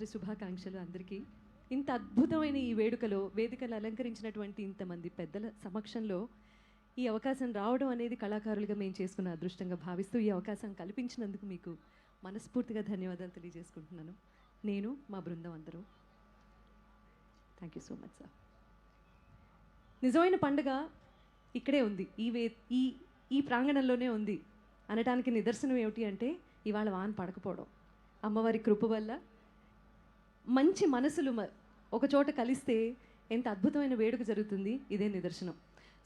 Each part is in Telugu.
నవరాత్రి శుభాకాంక్షలు అందరికీ. ఇంత అద్భుతమైన ఈ వేడుకలో వేదికలు అలంకరించినటువంటి ఇంతమంది పెద్దల సమక్షంలో ఈ అవకాశం రావడం అనేది కళాకారులుగా మేము చేసుకున్న అదృష్టంగా భావిస్తూ ఈ అవకాశం కల్పించినందుకు మీకు మనస్ఫూర్తిగా ధన్యవాదాలు తెలియజేసుకుంటున్నాను. నేను మా బృందం అందరూ. Thank you so much sir నిజమైన పండుగ ఇక్కడే ఉంది. ఈ వే ఈ ఈ ప్రాంగణంలోనే ఉంది. అనటానికి నిదర్శనం ఏమిటి అంటే ఇవాళ వాన పడకపోవడం. అమ్మవారి కృప వల్ల మంచి మనసులు మ- ఒక చోట కలిస్తే ఎంత అద్భుతమైన వేడుక జరుగుతుంది ఇదే నిదర్శనం.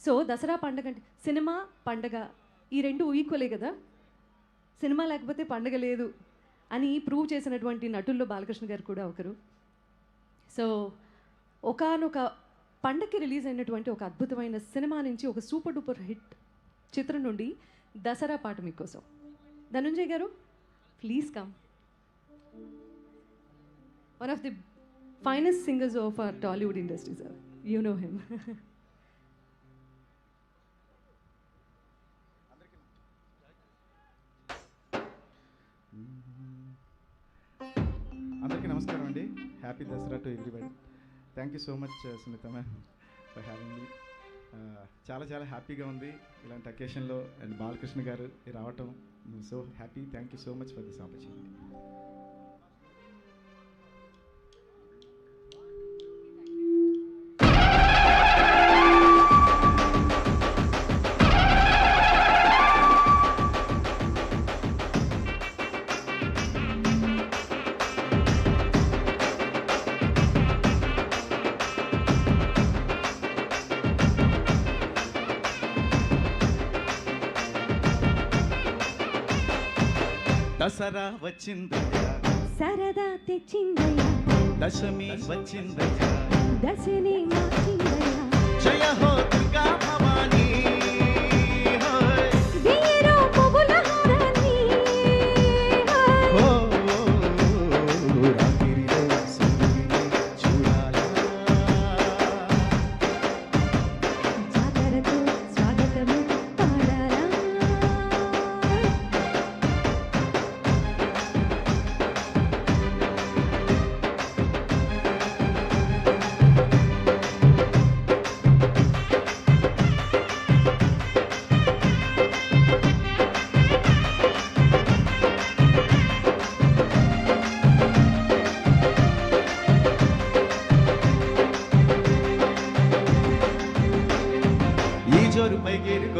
సో దసరా పండగ అంటే సినిమా పండగ ఈ రెండు ఈక్వలే కదా? సినిమా లేకపోతే పండగ లేదు అని ప్రూవ్ చేసినటువంటి నటుల్లో బాలకృష్ణ గారు కూడా ఒకరు. సో ఒకానొక పండగకి రిలీజ్ అయినటువంటి ఒక అద్భుతమైన సినిమా నుంచి ఒక సూపర్ డూపర్ హిట్ చిత్రం నుండి దసరా పాట మీకోసం. Dhananjay garu please come one of the finest singers of our Tollywood industry sir you know him అందరికీ నమస్కారం అండి. Happy Dasara to everybody thank you so much Sunitha ma'am for having me చాలా చాలా హ్యాపీగా ఉంది ఇలాంటి అకేషన్లో అండ్ బాలకృష్ణ గారు రావటం. So happy thank you so much for this opportunity Dasara వచ్చిందయ్యా. సరదా తెచ్చిందయ్యా. దశమి వచ్చిందయ్యా. దశని మార్చిందయ్యా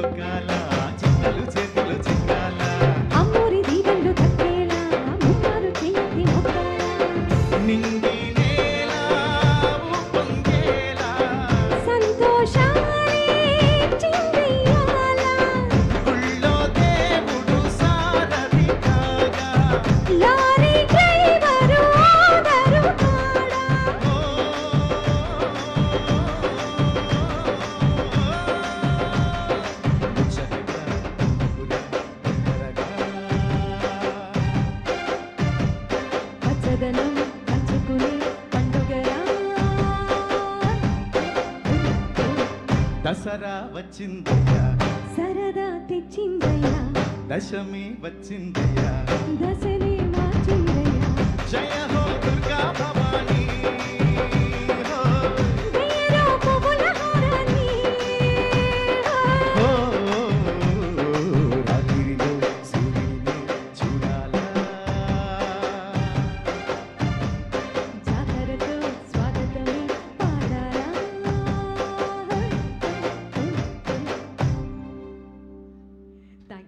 i Kala. దసరా వచ్చిందయ్యా. సరదా తెచ్చిందయ్యా. దశమి వచ్చిందయ్యా. దశని మార్చిందయ్యా. జయ హో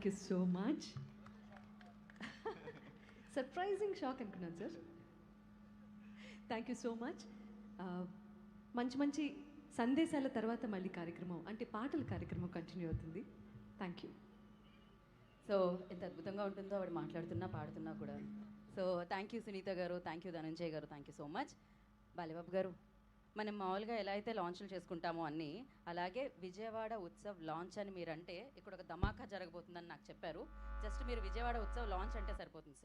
you so much surprising shock అనుకున్నాను sir. Thank you so much మంచి మంచి సందేశాల తర్వాత మళ్ళీ కార్యక్రమం అంటే పాటల కార్యక్రమం కంటిన్యూ అవుతుంది. థ్యాంక్ యూ సో ఎంత అద్భుతంగా ఉంటుందో ఆవిడ మాట్లాడుతున్నా పాడుతున్నా కూడా. సో థ్యాంక్ యూ సునీత గారు thank you Dhananjay garu thank you so much Balibabu garu మనం మామూలుగా ఎలా అయితే లాంచ్లు చేసుకుంటామో అన్నీ అలాగే విజయవాడ ఉత్సవ్ లాంచ్ అని మీరంటే ఇక్కడ ఒక ధమాకా జరగబోతుందని నాకు చెప్పారు. జస్ట్ మీరు విజయవాడ ఉత్సవ్ లాంచ్ అంటే సరిపోతుంది సార్.